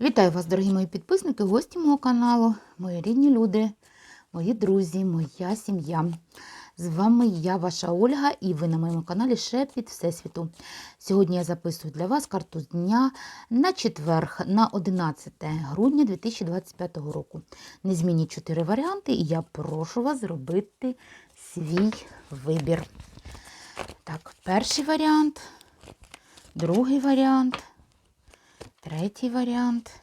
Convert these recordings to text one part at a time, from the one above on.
Вітаю вас, дорогі мої підписники, гості мого каналу, мої рідні люди, мої друзі, моя сім'я. З вами я, ваша Ольга, і ви на моєму каналі Шепіт Всесвіту. Сьогодні я записую для вас карту дня на четверг, на 11 грудня 2025 року. Незмінні чотири варіанти, і я прошу вас зробити свій вибір. Так, перший варіант, другий варіант. Третій варіант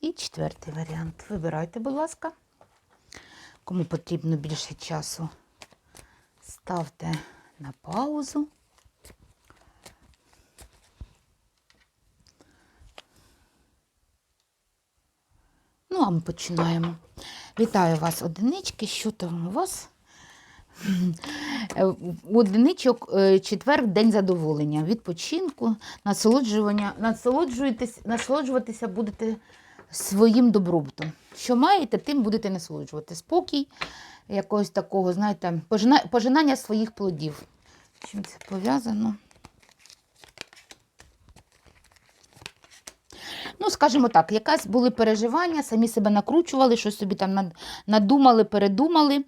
і четвертий варіант. Вибирайте, будь ласка. Кому потрібно більше часу, ставте на паузу. Ну, а ми починаємо. Вітаю вас, одинички. Що там у вас? Е, одиничок е, четвер день задоволення, відпочинку, насолоджування, насолоджуйтесь, насолоджуватися будете своїм добробутом. Що маєте, тим будете насолоджувати. Спокій, якогось такого, знаєте, пожинання своїх плодів. Чим це пов'язано? Ну, скажімо так, якась були переживання, самі себе накручували, щось собі там надумали, передумали.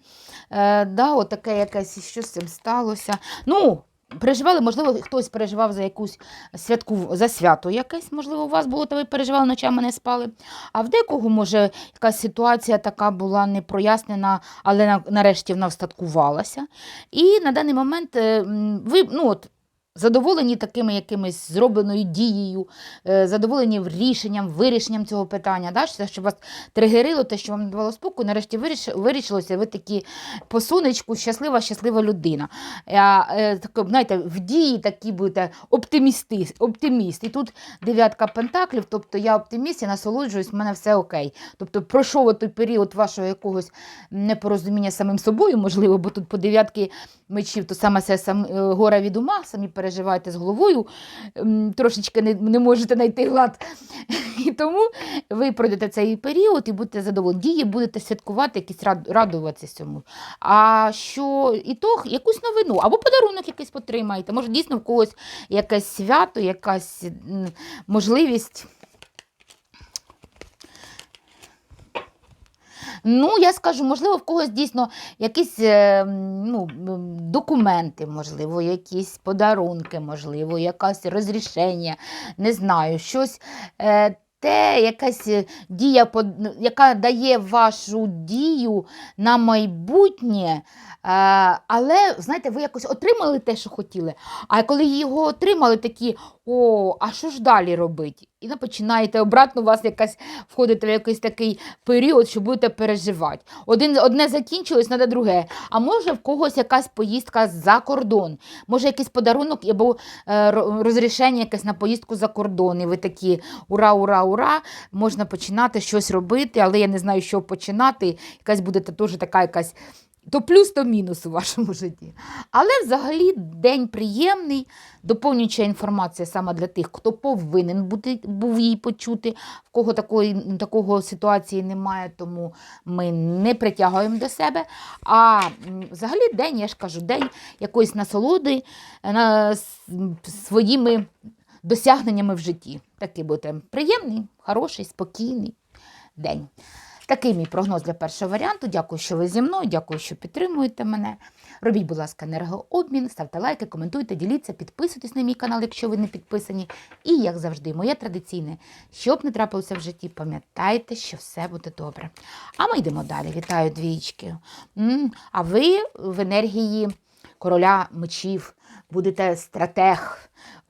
Е, да, отаке якесь, що з цим сталося. Ну, переживали, можливо, хтось переживав за якусь святку, за свято якесь, можливо, у вас було, то ви переживали, ночами не спали. А в декого, може, якась ситуація така була непрояснена, але нарешті вона встаткувалася. І на даний момент е, ви, ну, от, Задоволені такими якимись зробленою дією, е, задоволені рішенням, вирішенням цього питання, да? що, вас тригерило, те, що вам не давало спокою, нарешті вирішилося, ви такі по сонечку, щаслива, щаслива людина. Е, так, знаєте, в дії такі будете оптимісти, оптиміст. І тут дев'ятка пентаклів, тобто я оптиміст, я насолоджуюсь, в мене все окей. Тобто пройшов той період вашого якогось непорозуміння самим собою, можливо, бо тут по дев'ятки мечів, то саме це сам, е, гора від ума, самі переживаєте з головою, трошечки не, не можете знайти глад. І тому ви пройдете цей період і будете задоволені. Будете святкувати, якісь рад, радуватися цьому. А що і то якусь новину, або подарунок якийсь потримаєте. Може, дійсно в когось якесь свято, якась можливість. Ну, я скажу, можливо, в когось дійсно якісь е, ну, документи, можливо, якісь подарунки, можливо, якесь розрішення, не знаю, щось. Е, те, якась е, дія, ну, яка дає вашу дію на майбутнє, але, знаєте, ви якось отримали те, що хотіли. А коли його отримали, такі, о, а що ж далі робити? І ви починаєте обратно у вас якась входите в якийсь такий період, що будете переживати. Один, одне закінчилось, треба друге. А може в когось якась поїздка за кордон, може якийсь подарунок або е, розрішення якесь на поїздку за кордон. І ви такі ура, ура, ура, можна починати щось робити, але я не знаю, що починати. Якась буде теж така якась. То плюс, то мінус у вашому житті. Але взагалі день приємний, доповнююча інформація саме для тих, хто повинен бути, був її почути, в кого такої, такого ситуації немає, тому ми не притягуємо до себе. А взагалі день, я ж кажу, день якоїсь насолоди е, на, своїми досягненнями в житті. Такий буде приємний, хороший, спокійний день. Такий мій прогноз для першого варіанту. Дякую, що ви зі мною, дякую, що підтримуєте мене. Робіть, будь ласка, енергообмін, ставте лайки, коментуйте, діліться, підписуйтесь на мій канал, якщо ви не підписані. І, як завжди, моє традиційне, щоб не трапилося в житті, пам'ятайте, що все буде добре. А ми йдемо далі. Вітаю двічки. А ви в енергії короля мечів будете стратег,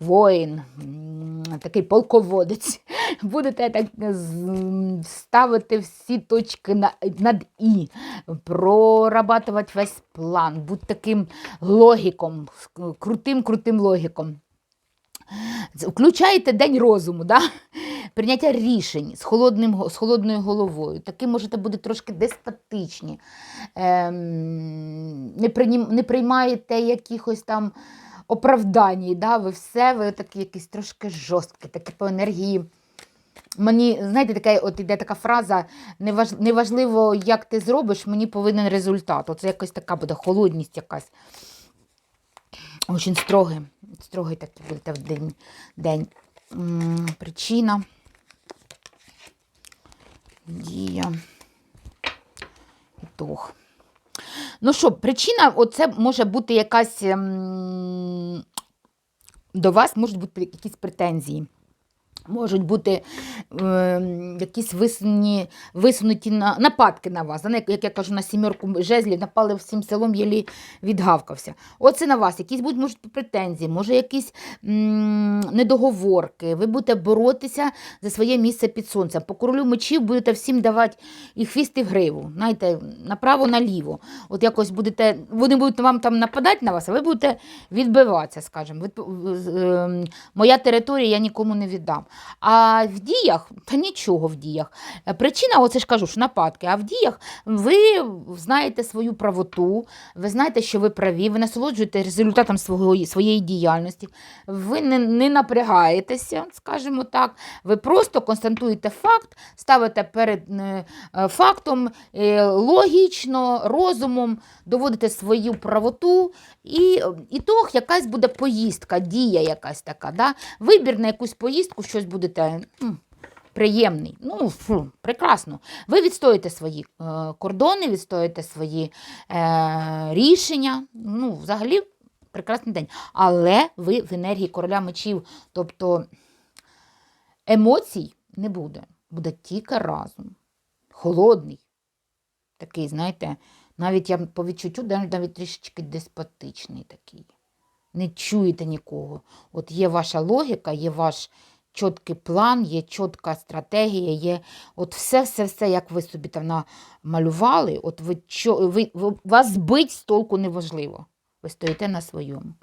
воїн, такий полководець. Будете так ставити всі точки над І, прорабатувати весь план, бути таким логіком, крутим-крутим логіком. Включаєте день розуму, да? прийняття рішень з, холодним, з холодною головою. Таким можете бути трошки деспотичні, ем, не приймаєте якихось там оправдань, да? ви все, ви такі якісь трошки жорсткі, такі по енергії. Мені, знаєте, така, от іде така фраза: неваж, неважливо, як ти зробиш, мені повинен результат. Оце якась така буде холодність якась. Очень строгий, строгий такий будете в день. день. Причина. Дія. Ітог. Ну що, причина, оце може бути якась. До вас можуть бути якісь претензії. Можуть бути е, якісь висуні, висунуті на, нападки на вас. Як я кажу, на сімерку жезлів напали всім селом, єлі відгавкався. Оце на вас. Якісь будуть можуть, претензії, може якісь м, недоговорки. Ви будете боротися за своє місце під сонцем. По королю мечів будете всім давати і хвіст, і гриву. Знаєте, направо, наліво. От якось будете, вони будуть вам там нападати на вас, а ви будете відбиватися, скажімо. Ем, Моя територія я нікому не віддам. А в діях, та нічого в діях. Причина, оце ж кажу, що нападки. А в діях ви знаєте свою правоту, ви знаєте, що ви праві, ви насолоджуєте результатом свого, своєї діяльності, ви не, не напрягаєтеся, скажімо так. Ви просто констатуєте факт, ставите перед е, фактом е, логічно, розумом, доводите свою правоту, і ітог якась буде поїздка, дія якась така. Да? Вибір на якусь поїздку, щось будете. м, Приємний, ну фу, прекрасно. Ви відстоїте свої е, кордони, відстоїте свої е, рішення. Ну, взагалі, прекрасний день. Але ви в енергії короля мечів, тобто емоцій не буде. Буде тільки разом. Холодний. Такий, знаєте, навіть я по відчуттю навіть, трішечки деспотичний такий. Не чуєте нікого. От є ваша логіка, є ваш чіткий план, є чітка стратегія, є от все-все-все, як ви собі там намалювали, от ви, ви, вас збить з толку неважливо. Ви стоїте на своєму.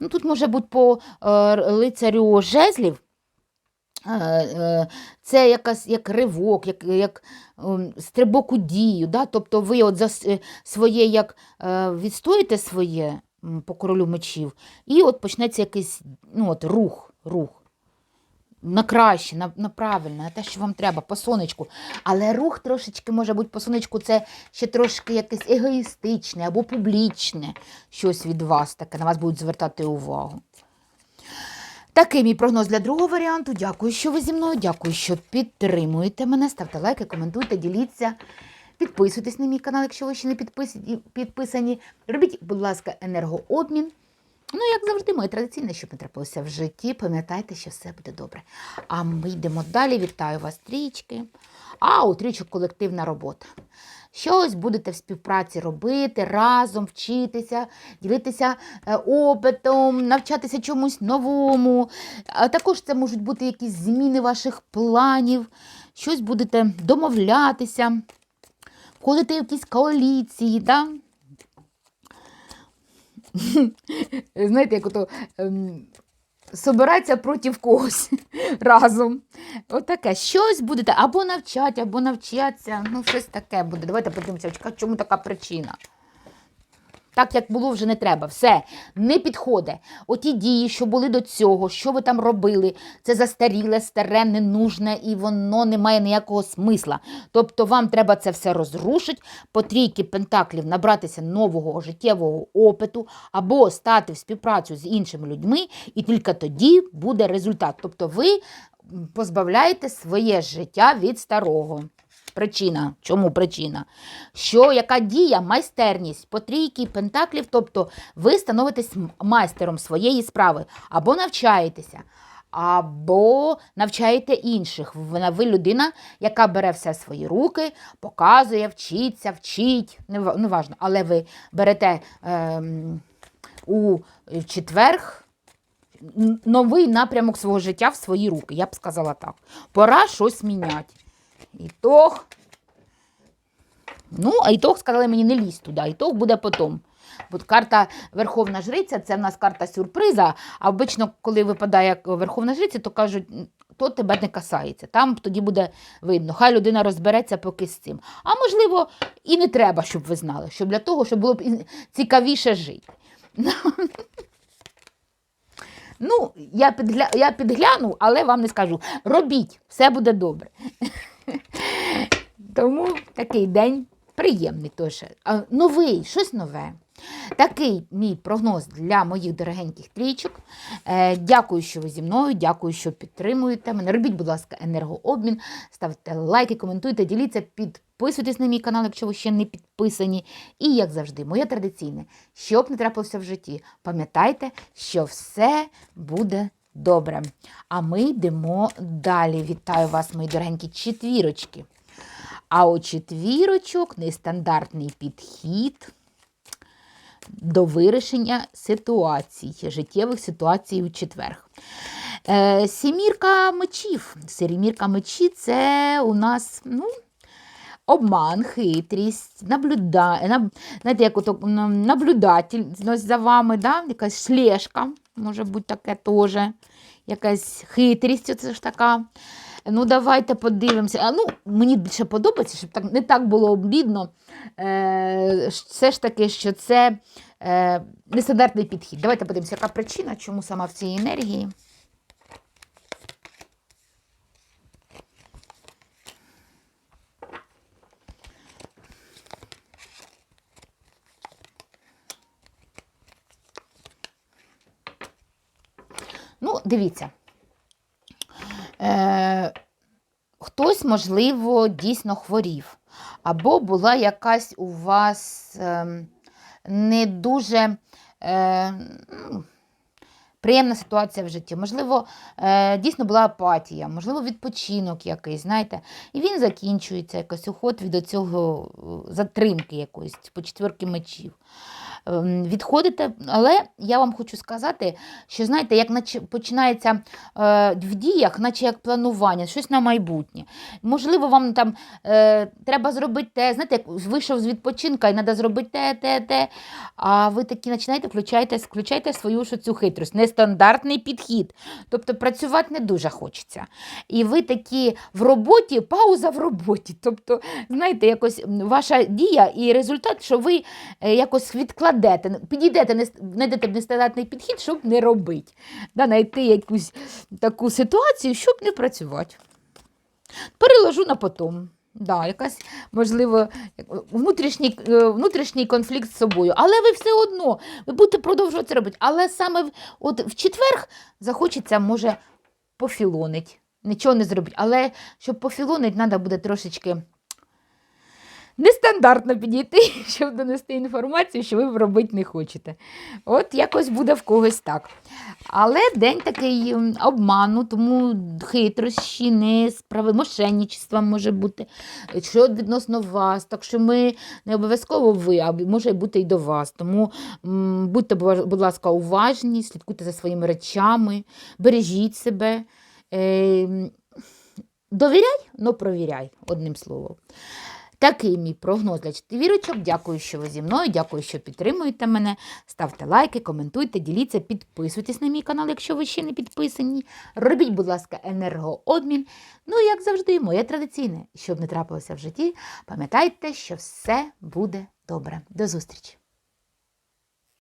Ну, тут може бути по е, лицарю жезлів. Е, е, Це якась як ривок, як, як ем, стрибок у дію. Да? Тобто ви от за е, своє як відстоїте своє по королю мечів, і от почнеться якийсь ну, от, рух, рух. На краще, на, на правильне, на те, що вам треба, по сонечку. Але рух трошечки може бути по сонечку, це ще трошки якесь егоїстичне або публічне щось від вас таке, на вас будуть звертати увагу. Такий мій прогноз для другого варіанту. Дякую, що ви зі мною. Дякую, що підтримуєте мене. Ставте лайки, коментуйте, діліться. Підписуйтесь на мій канал, якщо ви ще не підписані. Робіть, будь ласка, енергообмін. Ну, як завжди, моє традиційне, щоб не трапилося в житті. Пам'ятайте, що все буде добре. А ми йдемо далі. Вітаю вас, трічки. А у трічок колективна робота. Щось будете в співпраці робити, разом вчитися, ділитися е, опитом, навчатися чомусь новому. А також це можуть бути якісь зміни ваших планів, щось будете домовлятися, входити в якісь коаліції. Да? Знаєте, як ото ем, собираться проти когось разом. Отаке. Щось будете або навчати, або навчатися. Ну, щось таке буде. Давайте подивимося, чому така причина. Так, як було, вже не треба. Все, не підходить. Оті дії, що були до цього, що ви там робили, це застаріле, старе, ненужне, і воно не має ніякого смисла. Тобто вам треба це все розрушити, по трійки пентаклів набратися нового життєвого опиту або стати в співпрацю з іншими людьми, і тільки тоді буде результат. Тобто ви позбавляєте своє життя від старого. Причина. Чому причина? Що яка дія, майстерність по трійки пентаклів, тобто ви становитесь майстером своєї справи, або навчаєтеся, або навчаєте інших. Ви, людина, яка бере все свої руки, показує, вчиться, вчить, нев- неважно, але ви берете ем, у четверг новий напрямок свого життя в свої руки. Я б сказала так. Пора щось міняти. Ітог. Ну, а ітог сказали мені не лізь туди, ітог буде потім. Бо карта Верховна Жриця це в нас карта сюрприза. А обично, коли випадає Верховна Жриця, то кажуть, то тебе не касається. Там тоді буде видно. Хай людина розбереться поки з цим. А можливо, і не треба, щоб ви знали, щоб для того, щоб було б цікавіше жити. Ну, я, підгля... я підгляну, але вам не скажу. Робіть, все буде добре. Тому такий день приємний теж. Новий, щось нове. Такий мій прогноз для моїх дорогеньких трійчок. Е, дякую, що ви зі мною, дякую, що підтримуєте мене. Робіть, будь ласка, енергообмін, ставте лайки, коментуйте, діліться, підписуйтесь на мій канал, якщо ви ще не підписані. І, як завжди, моє традиційне, щоб не трапилося в житті, пам'ятайте, що все буде добре. А ми йдемо далі. Вітаю вас, мої дорогенькі четвірочки. А у четвірочок нестандартний підхід до вирішення ситуацій, життєвих ситуацій у четверг. Е, сімірка мечів. Сімірка мечі це у нас ну, обман, хитрість, наблюда... наб... знаєте, як наблюдательність за вами, да? якась слежка, може бути таке теж, якась хитрість, оце ж така. Ну, давайте подивимося. А, ну, мені більше подобається, щоб так, не так було обідно. Е, все ж таки, що це е, нестандартний підхід. Давайте подивимося, яка причина, чому сама в цій енергії. Ну, дивіться. Е, хтось, можливо, дійсно хворів, або була якась у вас е, не дуже е, ну, приємна ситуація в житті. Можливо, е, дійсно була апатія, можливо, відпочинок якийсь, знаєте, і він закінчується, якийсь уход від цього затримки якоїсь, по четверки мечів. Ем, Відходите, але я вам хочу сказати, що знаєте, як починається е, в діях, наче як планування, щось на майбутнє. Можливо, вам там е, треба зробити те, знаєте, як вийшов з відпочинка і треба зробити те, те, те. А ви такі починаєте, включаєте, включаєте свою ж цю хитрість. Нестандартний підхід. Тобто працювати не дуже хочеться. І ви такі в роботі, пауза в роботі. Тобто, знаєте, якось ваша дія і результат, що ви е, якось відкладаєте, підійдете, знайдете нестандартний підхід, щоб не робити. Да, знайти якусь таку ситуацію, щоб не працювати. Переложу на потом. Да, якась, можливо, внутрішній, е, внутрішній конфлікт з собою. Але ви все одно, ви будете продовжувати це робити. Але саме от, в четверг захочеться, може, пофілонить. Нічого не зробити. Але щоб пофілонить, треба буде трошечки нестандартно підійти, щоб донести інформацію, що ви робити не хочете. От якось буде в когось так. Але день такий обману, тому хитрощі, несправи, мошенничества може бути, що відносно вас. Так що ми не обов'язково ви, а може бути і до вас. Тому будьте, будь ласка, уважні, слідкуйте за своїми речами, бережіть себе. Е, довіряй, но провіряй, одним словом. Такий мій прогноз для четвірочок. Дякую, що ви зі мною. Дякую, що підтримуєте мене. Ставте лайки, коментуйте, діліться, підписуйтесь на мій канал, якщо ви ще не підписані. Робіть, будь ласка, енергообмін. Ну, як завжди, моє традиційне, щоб не трапилося в житті, пам'ятайте, що все буде добре. До зустрічі!